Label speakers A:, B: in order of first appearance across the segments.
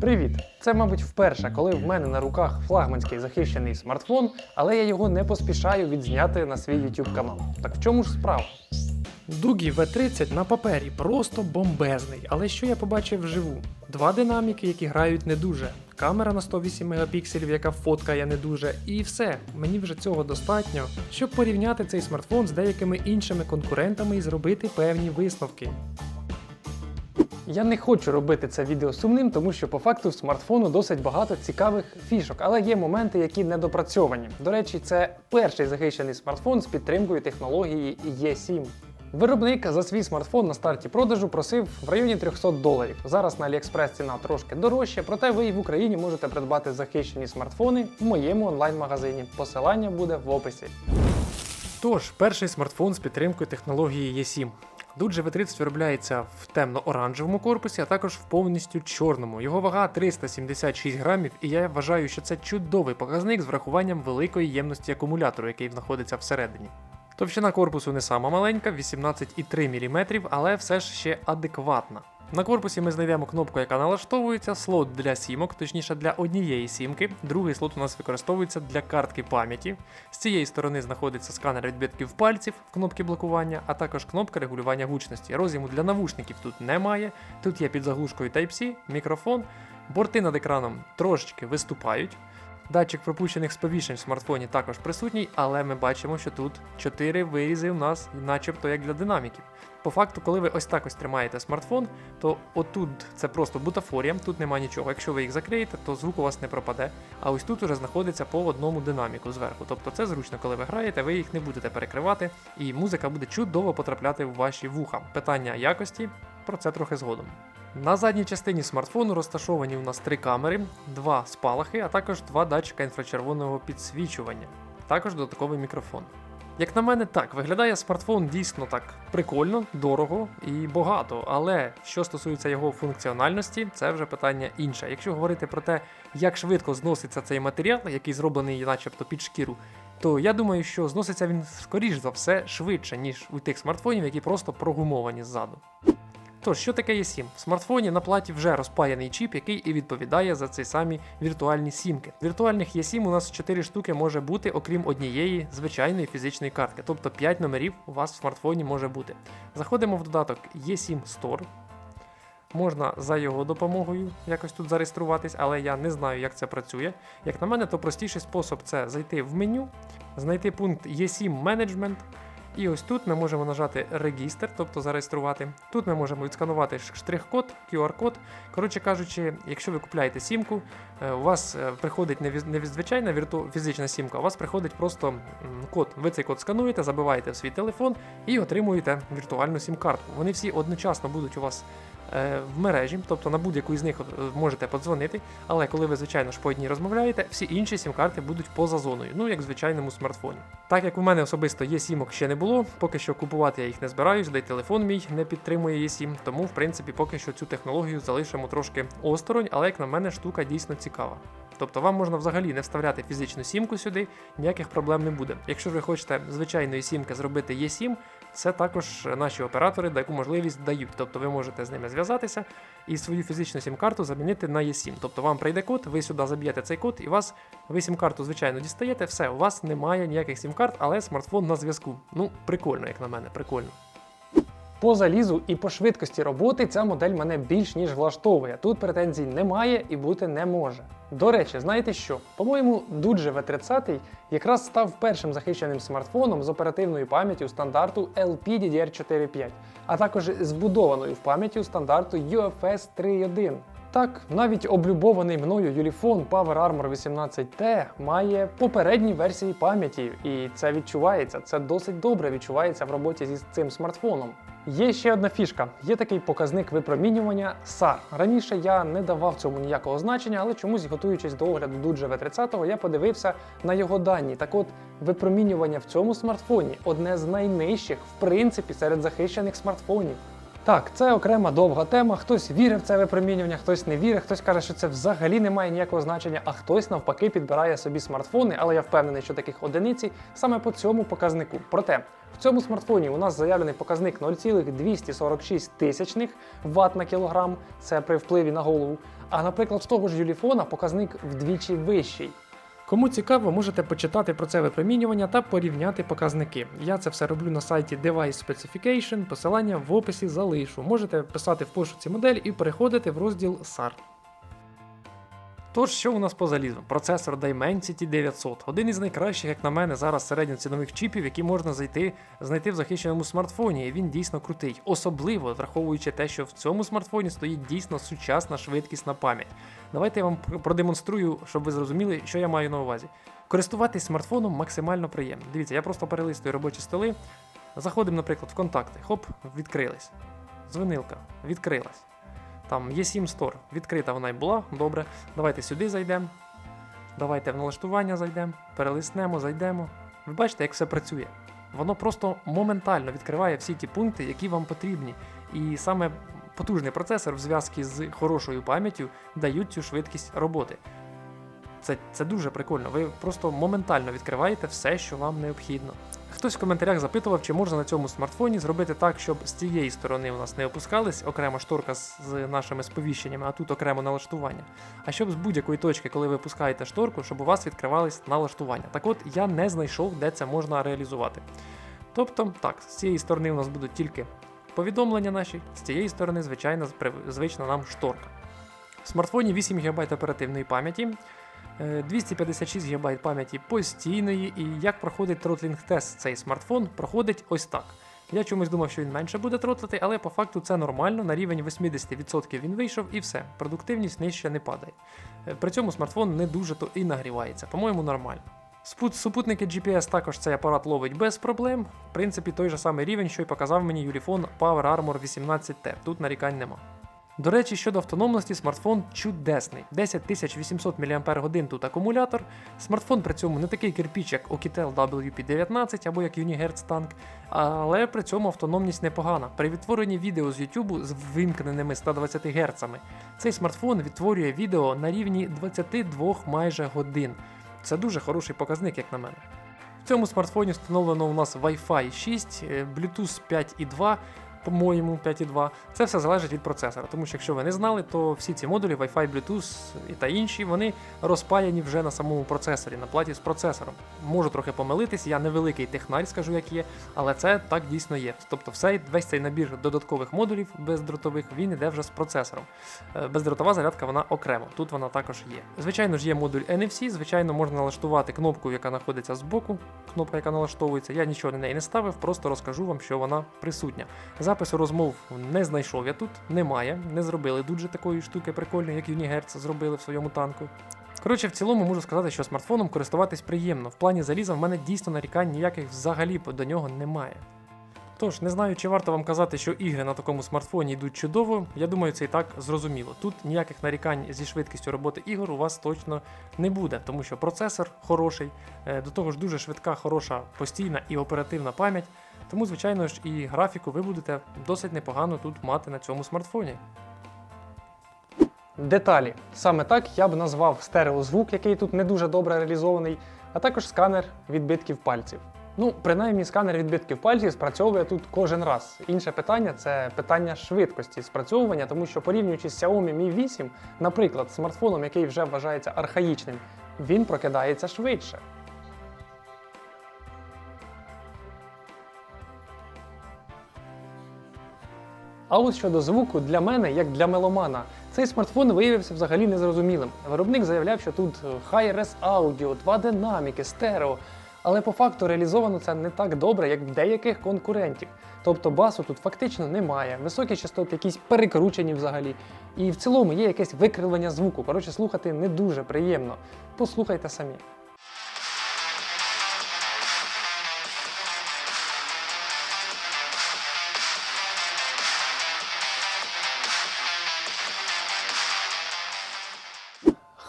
A: Привіт! Це, мабуть, вперше, коли в мене на руках флагманський захищений смартфон, але я його не поспішаю відзняти на свій YouTube канал. Так в чому ж справа? Дугі V30 на папері просто бомбезний, але що я побачив вживу? Два динаміки, які грають не дуже, камера на 108 мегапікселів, яка фоткає не дуже, і все. Мені вже цього достатньо, щоб порівняти цей смартфон з деякими іншими конкурентами і зробити певні висновки. Я не хочу робити це відео сумним, тому що по факту в смартфону досить багато цікавих фішок, але є моменти, які недопрацьовані. До речі, це перший захищений смартфон з підтримкою технології E7. Виробник за свій смартфон на старті продажу просив в районі 300 доларів. Зараз на AliExpress ціна трошки дорожча, проте ви і в Україні можете придбати захищені смартфони в моєму онлайн-магазині. Посилання буде в описі. Тож, перший смартфон з підтримкою технології E7. Же V30 виробляється в темно-оранжевому корпусі, а також в повністю чорному. Його вага 376 грамів, і я вважаю, що це чудовий показник з врахуванням великої ємності акумулятору, який знаходиться всередині. Товщина корпусу не сама маленька, 18,3 мм, але все ж ще адекватна. На корпусі ми знайдемо кнопку, яка налаштовується, слот для сімок, точніше для однієї сімки. Другий слот у нас використовується для картки пам'яті. З цієї сторони знаходиться сканер відбитків пальців, кнопки блокування, а також кнопка регулювання гучності. Роз'єму для навушників тут немає. Тут є під заглушкою Type-C, мікрофон. Борти над екраном трошечки виступають. Датчик пропущених сповіщень в смартфоні також присутній, але ми бачимо, що тут 4 вирізи у нас, начебто як для динаміків. По факту, коли ви ось так ось тримаєте смартфон, то отут це просто бутафорія, тут нема нічого. Якщо ви їх закриєте, то звук у вас не пропаде. А ось тут уже знаходиться по одному динаміку зверху. Тобто це зручно, коли ви граєте, ви їх не будете перекривати, і музика буде чудово потрапляти в ваші вуха. Питання якості про це трохи згодом. На задній частині смартфону розташовані у нас три камери, два спалахи, а також два датчика інфрачервоного підсвічування, також додатковий мікрофон. Як на мене, так, виглядає смартфон дійсно так прикольно, дорого і багато. Але що стосується його функціональності, це вже питання інше. Якщо говорити про те, як швидко зноситься цей матеріал, який зроблений начебто під шкіру, то я думаю, що зноситься він скоріш за все швидше, ніж у тих смартфонів, які просто прогумовані ззаду. Тож, що таке 7 В смартфоні на платі вже розпаяний чіп, який і відповідає за ці самі віртуальні сімки. Віртуальних 7 у нас 4 штуки може бути, окрім однієї звичайної фізичної картки, тобто 5 номерів у вас в смартфоні може бути. Заходимо в додаток E7 Store. Можна за його допомогою якось тут зареєструватись, але я не знаю, як це працює. Як на мене, то простіший спосіб це зайти в меню, знайти пункт E7 Management. І ось тут ми можемо нажати Регістр, тобто зареєструвати. Тут ми можемо відсканувати штрих-код, QR-код. Коротше кажучи, якщо ви купляєте сімку, е, у вас е, приходить не звичайна вірту... фізична сімка, у вас приходить просто код. Ви цей код скануєте, забиваєте в свій телефон і отримуєте віртуальну сім-картку. Вони всі одночасно будуть у вас в мережі, тобто на будь-яку із них е, можете подзвонити, але коли ви, звичайно ж, по одній розмовляєте, всі інші сім-карти будуть поза зоною, ну як в звичайному смартфоні. Так як у мене особисто є сімок ще не було, поки що купувати я їх не збираюсь, де й телефон мій не підтримує є 7 тому в принципі поки що цю технологію залишимо трошки осторонь, але як на мене штука дійсно цікава. Тобто вам можна взагалі не вставляти фізичну сімку сюди, ніяких проблем не буде. Якщо ви хочете звичайної сімки зробити Є7, це також наші оператори таку можливість дають. Тобто ви можете з ними зв'язатися і свою фізичну сім-карту замінити на Є7. Тобто вам прийде код, ви сюди заб'єте цей код, і вас ви сім-карту, звичайно, дістаєте, все, у вас немає ніяких сім-карт, але смартфон на зв'язку. Ну, прикольно, як на мене, прикольно. По залізу і по швидкості роботи ця модель мене більш ніж влаштовує. Тут претензій немає і бути не може. До речі, знаєте що? По-моєму, Dudge V30 якраз став першим захищеним смартфоном з оперативною пам'яттю стандарту LPDDR4.5, а також збудованою в пам'яттю стандарту UFS 3.1. Так, навіть облюбований мною Ulefone Power Armor 18T має попередні версії пам'яті, і це відчувається. Це досить добре відчувається в роботі зі цим смартфоном. Є ще одна фішка: є такий показник випромінювання SAR. Раніше я не давав цьому ніякого значення, але чомусь, готуючись до огляду Dudge V30, я подивився на його дані. Так от, випромінювання в цьому смартфоні одне з найнижчих, в принципі, серед захищених смартфонів. Так, це окрема довга тема. Хтось вірить в це випромінювання, хтось не вірить, хтось каже, що це взагалі не має ніякого значення, а хтось навпаки підбирає собі смартфони, але я впевнений, що таких одиниці саме по цьому показнику. Проте В цьому смартфоні у нас заявлений показник 0,246 тисячних Вт на кілограм, це при впливі на голову. А наприклад, в того ж Юліфона показник вдвічі вищий. Кому цікаво, можете почитати про це випромінювання та порівняти показники. Я це все роблю на сайті Device Specification, посилання в описі залишу. Можете писати в пошуці модель і переходити в розділ SAR. Тож, що у нас по залізу? Процесор Dimensity 900. Один із найкращих, як на мене, зараз середньоцінових чіпів, які можна зайти, знайти в захищеному смартфоні. І він дійсно крутий. Особливо враховуючи те, що в цьому смартфоні стоїть дійсно сучасна швидкісна пам'ять. Давайте я вам продемонструю, щоб ви зрозуміли, що я маю на увазі. Користуватись смартфоном максимально приємно. Дивіться, я просто перелистую робочі столи. Заходимо, наприклад, в контакти. Хоп, відкрились. Дзвонилка, відкрилась. Там є 7 Store, відкрита вона й була, добре. Давайте сюди зайдемо. Давайте в налаштування зайдемо, перелиснемо, зайдемо. Ви бачите, як все працює. Воно просто моментально відкриває всі ті пункти, які вам потрібні. І саме потужний процесор в зв'язку з хорошою пам'яттю дають цю швидкість роботи. Це, це дуже прикольно. Ви просто моментально відкриваєте все, що вам необхідно. Хтось в коментарях запитував, чи можна на цьому смартфоні зробити так, щоб з цієї сторони у нас не опускались окремо шторка з нашими сповіщеннями, а тут окремо налаштування. А щоб з будь-якої точки, коли ви пускаєте шторку, щоб у вас відкривались налаштування. Так от я не знайшов, де це можна реалізувати. Тобто, так, з цієї сторони у нас будуть тільки повідомлення наші, з цієї сторони, звичайно, звична нам шторка. В смартфоні 8 ГБ оперативної пам'яті. Е, 256 ГБ пам'яті постійної, і як проходить тротлінг тест цей смартфон, проходить ось так. Я чомусь думав, що він менше буде тротлити, але по факту це нормально. На рівень 80% він вийшов і все. Продуктивність нижче не падає. Е, При цьому смартфон не дуже то і нагрівається, по-моєму, нормально. Супутники GPS також цей апарат ловить без проблем. В принципі, той же самий рівень, що й показав мені Ulefone Power Armor 18T. Тут нарікань нема. До речі, щодо автономності, смартфон чудесний. 10800 мАч тут акумулятор. Смартфон при цьому не такий кирпіч, як Oukitel WP19 або як Unihertz Tank, але при цьому автономність непогана. При відтворенні відео з YouTube з вимкненими 120 Гц цей смартфон відтворює відео на рівні 22 майже годин. Це дуже хороший показник, як на мене. В цьому смартфоні встановлено у нас Wi-Fi 6, е, Bluetooth 5.2, по-моєму, 5.2. Це все залежить від процесора. Тому що якщо ви не знали, то всі ці модулі Wi-Fi, Bluetooth і та інші, вони розпаяні вже на самому процесорі, на платі з процесором. Можу трохи помилитись, я невеликий технарь, скажу, як є, але це так дійсно є. Тобто, все, весь цей набір додаткових модулів бездротових він іде вже з процесором. Е, Бездротова зарядка вона окремо. Тут вона також є. Звичайно ж, є модуль NFC, звичайно, можна налаштувати кнопку, яка знаходиться збоку, кнопка, яка налаштовується. Я нічого на неї не ставив, просто розкажу вам, що вона присутня. Запису розмов не знайшов я тут, немає. Не зробили дуже такої штуки прикольної, як Unihertz зробили в своєму танку. Коротше, в цілому можу сказати, що смартфоном користуватись приємно. В плані заліза в мене дійсно нарікань ніяких взагалі до нього немає. Тож, не знаю, чи варто вам казати, що ігри на такому смартфоні йдуть чудово. Я думаю, це і так зрозуміло. Тут ніяких нарікань зі швидкістю роботи ігор у вас точно не буде, тому що процесор хороший, е, до того ж дуже швидка, хороша, постійна і оперативна пам'ять. Тому, звичайно ж, і графіку ви будете досить непогано тут мати на цьому смартфоні. Деталі. Саме так я б назвав стереозвук, який тут не дуже добре реалізований, а також сканер відбитків пальців. Ну, принаймні, сканер відбитків пальців спрацьовує тут кожен раз. Інше питання це питання швидкості спрацьовування, тому що порівнюючи з Xiaomi Mi 8, наприклад, смартфоном, який вже вважається архаїчним, він прокидається швидше. А от щодо звуку, для мене, як для меломана, цей смартфон виявився взагалі незрозумілим. Виробник заявляв, що тут Hi-Res Audio, два динаміки, стерео. Але по факту реалізовано це не так добре, як в деяких конкурентів. Тобто басу тут фактично немає, високі частоти якісь перекручені взагалі. І в цілому є якесь викривлення звуку. Коротше, слухати не дуже приємно. Послухайте самі.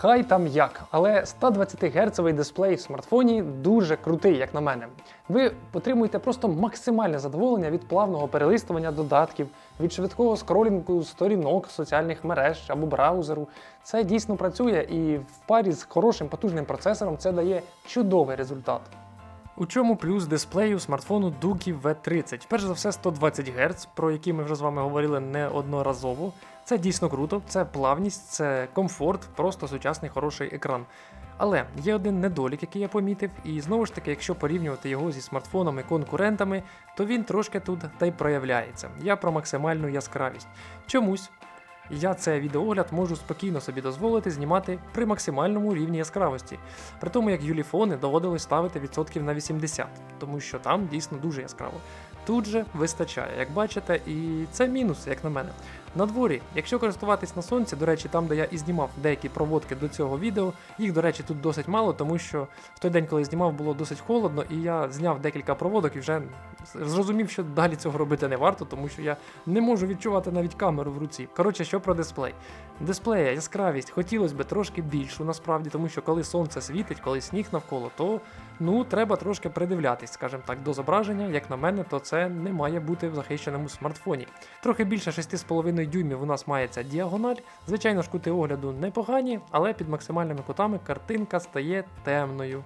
A: Хай там як, але 120 Гц дисплей в смартфоні дуже крутий, як на мене. Ви отримуєте просто максимальне задоволення від плавного перелистування додатків, від швидкого скролінгу сторінок соціальних мереж або браузеру. Це дійсно працює і в парі з хорошим потужним процесором це дає чудовий результат. У чому плюс дисплею смартфону Duki V30? Перш за все 120 Гц, про які ми вже з вами говорили неодноразово. Це дійсно круто, це плавність, це комфорт, просто сучасний хороший екран. Але є один недолік, який я помітив, і знову ж таки, якщо порівнювати його зі смартфонами-конкурентами, то він трошки тут та й проявляється. Я про максимальну яскравість. Чомусь я цей відеогляд можу спокійно собі дозволити знімати при максимальному рівні яскравості, при тому як юліфони доводилось ставити відсотків на 80, тому що там дійсно дуже яскраво. Тут же вистачає, як бачите, і це мінус, як на мене. На дворі, якщо користуватись на сонці, до речі, там, де я і знімав деякі проводки до цього відео, їх, до речі, тут досить мало, тому що в той день, коли я знімав, було досить холодно, і я зняв декілька проводок і вже зрозумів, що далі цього робити не варто, тому що я не можу відчувати навіть камеру в руці. Коротше, що про дисплей. Дисплея, яскравість хотілося б трошки більшу насправді, тому що коли сонце світить, коли сніг навколо, то ну треба трошки придивлятись, скажімо так, до зображення. Як на мене, то це не має бути в захищеному смартфоні. Трохи більше 6,5 дюймів у нас мається діагональ. Звичайно ж, кути огляду непогані, але під максимальними кутами картинка стає темною.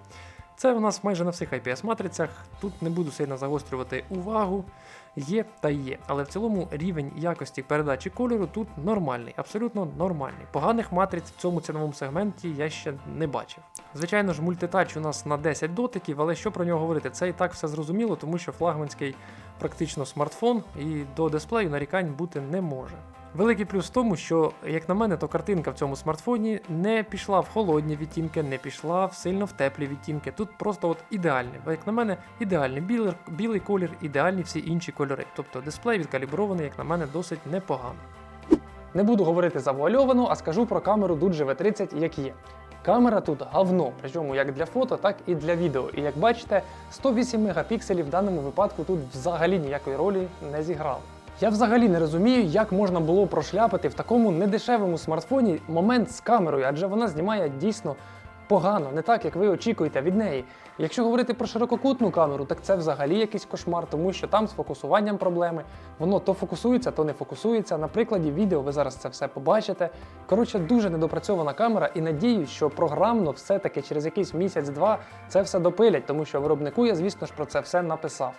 A: Це у нас майже на всіх IPS-матрицях. Тут не буду сильно загострювати увагу. Є та є, але в цілому рівень якості передачі кольору тут нормальний, абсолютно нормальний. Поганих матриць в цьому ціновому сегменті я ще не бачив. Звичайно ж, мультитач у нас на 10 дотиків, але що про нього говорити? Це і так все зрозуміло, тому що флагманський практично смартфон і до дисплею нарікань бути не може. Великий плюс в тому, що, як на мене, то картинка в цьому смартфоні не пішла в холодні відтінки, не пішла в сильно в теплі відтінки. Тут просто от ідеальний. Як на мене, ідеальний білий, білий колір, ідеальні всі інші кольори. Тобто дисплей відкалібрований, як на мене, досить непогано. Не буду говорити завуальовано, а скажу про камеру Duji V30 як є. Камера тут говно, причому як для фото, так і для відео. І як бачите, 108 мегапікселів в даному випадку тут взагалі ніякої ролі не зіграло. Я взагалі не розумію, як можна було прошляпити в такому недешевому смартфоні момент з камерою, адже вона знімає дійсно погано, не так, як ви очікуєте від неї. Якщо говорити про ширококутну камеру, так це взагалі якийсь кошмар, тому що там з фокусуванням проблеми. Воно то фокусується, то не фокусується. На прикладі відео ви зараз це все побачите. Коротше, дуже недопрацьована камера, і надіюсь, що програмно все-таки через якийсь місяць-два це все допилять, тому що виробнику я, звісно ж, про це все написав.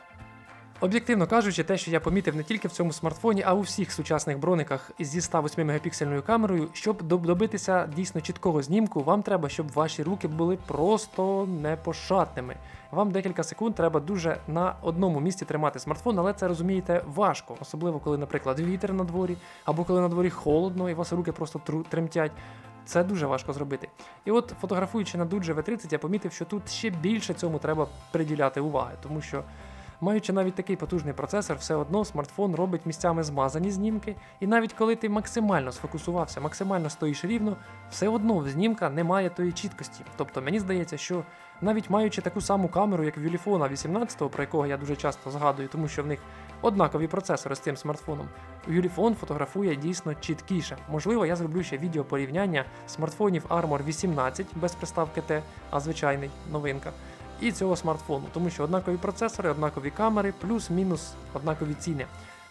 A: Об'єктивно кажучи, те, що я помітив не тільки в цьому смартфоні, а у всіх сучасних брониках зі 108 мегапіксельною камерою, щоб доб- добитися дійсно чіткого знімку, вам треба, щоб ваші руки були просто непошатними. Вам декілька секунд треба дуже на одному місці тримати смартфон, але це розумієте важко, особливо коли, наприклад, вітер на дворі, або коли на дворі холодно, і у вас руки просто тремтять. Це дуже важко зробити. І от фотографуючи на Duji V30, я помітив, що тут ще більше цьому треба приділяти уваги, тому що Маючи навіть такий потужний процесор, все одно смартфон робить місцями змазані знімки, і навіть коли ти максимально сфокусувався, максимально стоїш рівно, все одно знімка немає тої чіткості. Тобто мені здається, що навіть маючи таку саму камеру, як в Юліфона 18, про якого я дуже часто згадую, тому що в них однакові процесори з цим смартфоном, Юліфон фотографує дійсно чіткіше. Можливо, я зроблю ще відео порівняння смартфонів Armor 18 без приставки T, а звичайний новинка і цього смартфону, тому що однакові процесори, однакові камери, плюс-мінус однакові ціни.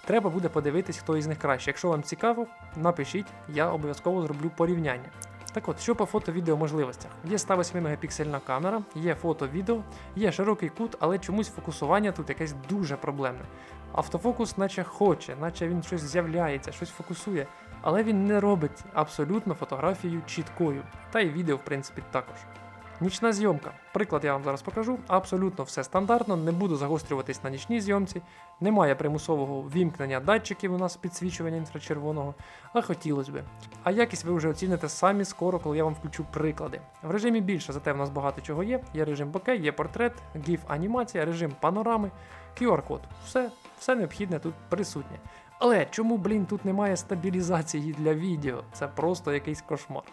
A: Треба буде подивитись, хто із них краще. Якщо вам цікаво, напишіть, я обов'язково зроблю порівняння. Так от, що по фото-відео можливостях? Є 108 мегапіксельна камера, є фото-відео, є широкий кут, але чомусь фокусування тут якесь дуже проблемне. Автофокус, наче хоче, наче він щось з'являється, щось фокусує, але він не робить абсолютно фотографію чіткою. Та й відео, в принципі, також. Нічна зйомка. Приклад я вам зараз покажу. Абсолютно все стандартно, не буду загострюватись на нічній зйомці. Немає примусового вімкнення датчиків у нас підсвічування інфрачервоного, а хотілося би. А якість ви вже оціните самі скоро, коли я вам включу приклади. В режимі більше, зате в нас багато чого є. Є режим боке, є портрет, GIF анімація, режим панорами, QR-код. Все, все необхідне тут присутнє. Але чому, блін, тут немає стабілізації для відео? Це просто якийсь кошмар.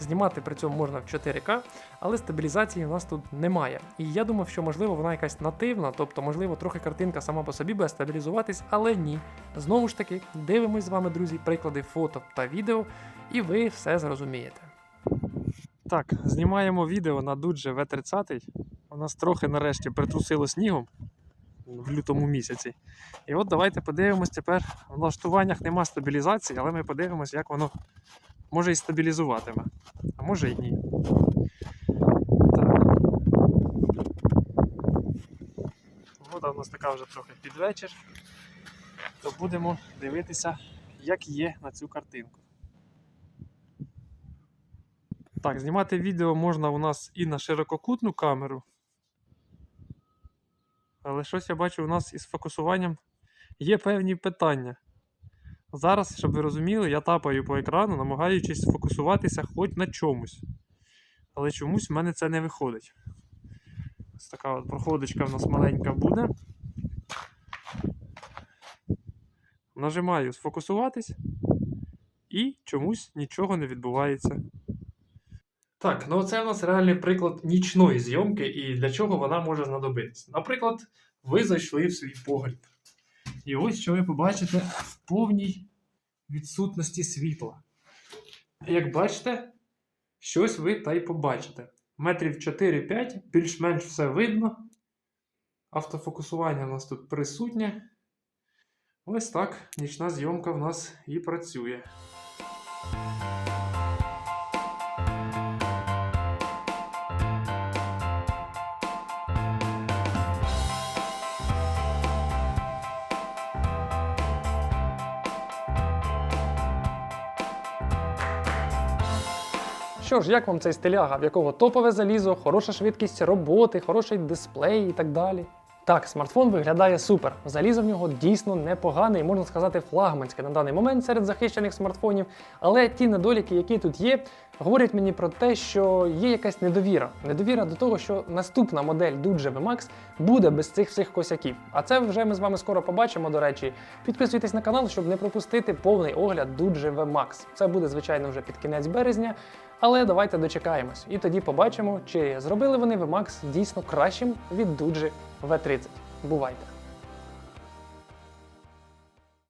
A: Знімати при цьому можна в 4К, але стабілізації у нас тут немає. І я думав, що можливо вона якась нативна, тобто, можливо, трохи картинка сама по собі буде стабілізуватись, але ні. Знову ж таки, дивимось з вами, друзі, приклади фото та відео, і ви все зрозумієте. Так, знімаємо відео на Дуджі V30. У нас трохи нарешті притрусило снігом в лютому місяці. І от давайте подивимось тепер. В налаштуваннях нема стабілізації, але ми подивимось, як воно може і стабілізуватиме. А може і ні. Так. робота у нас така вже трохи під вечір, то будемо дивитися, як є на цю картинку. Так, знімати відео можна у нас і на ширококутну камеру. Але щось я бачу, у нас із фокусуванням є певні питання. Зараз, щоб ви розуміли, я тапаю по екрану, намагаючись фокусуватися хоч на чомусь. Але чомусь в мене це не виходить. Ось така от проходочка в нас маленька буде. Нажимаю сфокусуватись і чомусь нічого не відбувається. Так, ну це у нас реальний приклад нічної зйомки і для чого вона може знадобитися. Наприклад, ви зайшли в свій погріб. І ось що ви побачите в повній відсутності світла. Як бачите, щось ви та й побачите. Метрів 4-5, більш-менш все видно. Автофокусування у нас тут присутнє. Ось так нічна зйомка в нас і працює. Що ж, як вам цей стиляга, в якого топове залізо, хороша швидкість роботи, хороший дисплей і так далі? Так, смартфон виглядає супер. Залізо в нього дійсно непогане і можна сказати флагманське на даний момент серед захищених смартфонів. Але ті недоліки, які тут є, говорять мені про те, що є якась недовіра. Недовіра до того, що наступна модель Duge VMAX буде без цих всіх косяків. А це вже ми з вами скоро побачимо. До речі, підписуйтесь на канал, щоб не пропустити повний огляд Duge VMAX. Це буде, звичайно, вже під кінець березня. Але давайте дочекаємось і тоді побачимо, чи зробили вони VMAX дійсно кращим від дуджі V30. Бувайте!